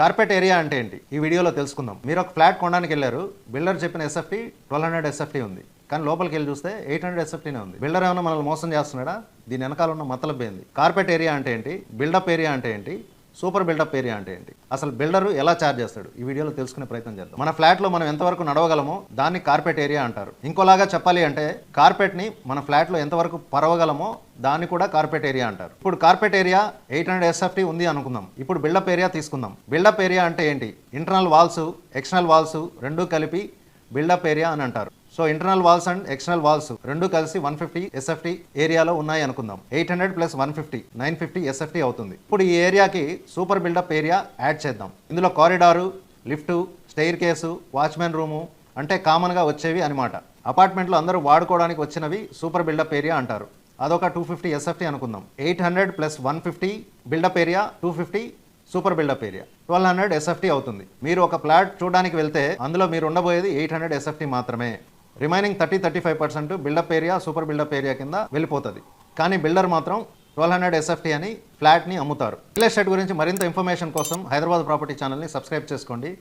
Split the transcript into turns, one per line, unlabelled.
Carpet area అంటే ఏంటి? ఈ వీడియోలో తెలుసుకుందాం. మీరు ఒక ఫ్లాట్ కొనడానికి వెళ్ళారు బిల్డర్ చెప్పిన ఎస్ఎఫ్టీ ట్వెల్వ్ హండ్రెడ్ ఎస్ఎఫ్టీ ఉంది. కానీ లోపలికి వెళ్ళి చూస్తే ఎయిట్ హండ్రెడ్ ఎస్ఎఫ్టీనే ఉంది. బిల్డర్ ఏమైనా మనల్ని మోసం చేస్తున్నాడా? దీని వెనకాల ఉన్న మతలబ్ ఏంది? కార్పెట్ ఏరియా అంటే ఏంటి? బిల్డప్ ఏరియా అంటే ఏంటి? సూపర్ బిల్డప్ ఏరియా అంటే ఏంటి? అసలు బిల్డర్ ఎలా చార్జ్ చేస్తాడు? ఈ వీడియోలో తెలుసుకునే ప్రయత్నం చేద్దాం. మన ఫ్లాట్లో మనం ఎంతవరకు నడవగలమో దాన్ని కార్పెట్ ఏరియా అంటారు. ఇంకోలాగా చెప్పాలి అంటే కార్పెట్ని మన ఫ్లాట్లో ఎంతవరకు పరవగలమో దాన్ని కూడా కార్పెట్ ఏరియా అంటారు. ఇప్పుడు carpet area eight hundred SFT ఉంది అనుకుందాం. ఇప్పుడు బిల్డప్ ఏరియా తీసుకుందాం. బిల్డప్ ఏరియా అంటే ఏంటి? ఇంటర్నల్ వాల్స్ ఎక్స్టర్నల్ వాల్స్ రెండూ కలిపి బిల్డప్ ఏరియా అని అంటారు. So internal walls and external walls రెండు కలిసి వన్ ఫిఫ్టీ ఎస్ఎఫ్టీ ఏరియాలో ఉన్నాయి అనుకుందాం. Eight hundred plus one fifty nine fifty SFT అవుతుంది. ఇప్పుడు ఈ ఏరియాకి సూపర్ బిల్డప్ ఏరియా యాడ్ చేద్దాం. ఇందులో corridor lift staircase watchmen room అంటే కామన్గా వచ్చేవి అనమాట అపార్ట్మెంట్లో అందరూ వాడుకోవడానికి వచ్చినవి సూపర్ బిల్డప్ ఏరియా అంటారు. అదొక టూ ఫిఫ్టీ ఎస్ఎఫ్టీ అనుకుందాం. Eight hundred plus one fifty buildup area two fifty super buildup area twelve hundred SFT అవుతుంది. మీరు ఒక ప్లాట్ చూడడానికి వెళ్తే అందులో మీరు ఉండబోయేది ఎయిట్ హండ్రెడ్ ఎస్ఎఫ్టీ మాత్రమే. Remaining thirty thirty five percent buildup area super buildup area కింద వెళ్ళిపోతుంది. కానీ బిల్డర్ మాత్రం ట్వెల్వ్ హండ్రెడ్ ఎస్ఎఫ్టీ అని ఫ్లాట్ని అమ్ముతారు. రియల్ ఎస్టేట్ గురించి మరింత ఇన్ఫర్మేషన్ కోసం హైదరాబాద్ ప్రాపర్టీ ఛానల్ని సబ్స్క్రైబ్ చేసుకోండి.